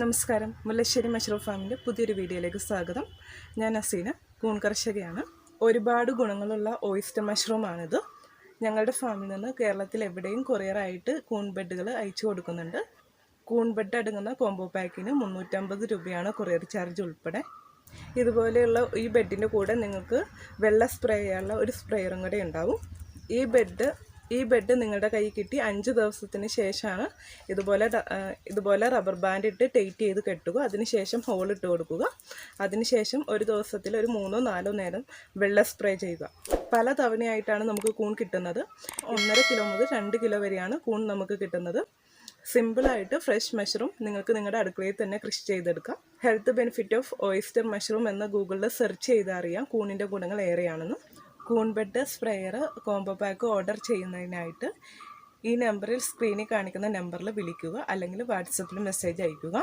നമസ്കാരം. മുല്ലശ്ശേരി മഷ്റൂഫ് ഫാമിന്റെ പുതിയൊരു വീഡിയോയിലേക്ക് സ്വാഗതം. ഞാൻ അസീന കൂൺ കർഷകയാണ്. ഒരുപാട് ഗുണങ്ങളുള്ള ഓയിസ്റ്റർ മഷ്റൂമാണിത് ഞങ്ങളുടെ ഫാമിൽ നിന്ന് കേരളത്തിൽ എവിടെയും കൊറിയറായിട്ട് കൂൺ ബെഡുകൾ അയച്ചു കൊടുക്കുന്നുണ്ട്. കൂൺ ബെഡ് അടങ്ങുന്ന കോംബോ പാക്കിന് മുന്നൂറ്റമ്പത് രൂപയാണ് കൊറിയർ ചാർജ് ഉൾപ്പെടെ. ഇതുപോലെയുള്ള ഈ ബെഡിന്റെ കൂടെ നിങ്ങൾക്ക് വെള്ള സ്പ്രേ ചെയ്യാനുള്ള ഒരു സ്പ്രേയറും കൂടെ ഉണ്ടാവും. ഈ ബെഡ് ഈ ബെഡ് നിങ്ങളുടെ കൈ കിട്ടി അഞ്ച് ദിവസത്തിന് ശേഷമാണ് ഇതുപോലെ ഇതുപോലെ റബ്ബർ ബാൻഡ് ഇട്ട് ടൈറ്റ് ചെയ്ത് കെട്ടുക. അതിനുശേഷം ഹോൾ ഇട്ട് കൊടുക്കുക. അതിനുശേഷം ഒരു ദിവസത്തിൽ ഒരു മൂന്നോ നാലോ നേരം വെള്ള സ്പ്രേ ചെയ്യുക. പല തവണയായിട്ടാണ് നമുക്ക് കൂൺ കിട്ടുന്നത്. ഒന്നര കിലോ മുതൽ രണ്ട് കിലോ വരെയാണ് കൂൺ നമുക്ക് കിട്ടുന്നത്. സിമ്പിളായിട്ട് ഫ്രഷ് മഷ്റൂം നിങ്ങൾക്ക് നിങ്ങളുടെ അടുക്കളയിൽ തന്നെ കൃഷി ചെയ്തെടുക്കാം. Health benefit of oyster mushroom എന്ന് ഗൂഗിളിൽ സെർച്ച് ചെയ്താൽ അറിയാം. കൂണിന്റെ ഗുണങ്ങൾ ഏറെയാണെന്ന്. കൂൺ bed sprayer combo pack order ചെയ്യുന്നതിനായിട്ട് ഈ നമ്പറിൽ സ്ക്രീനിൽ കാണിക്കുന്ന നമ്പറിൽ വിളിക്കുക അല്ലെങ്കിൽ വാട്സപ്പിൽ മെസ്സേജ് അയയ്ക്കുക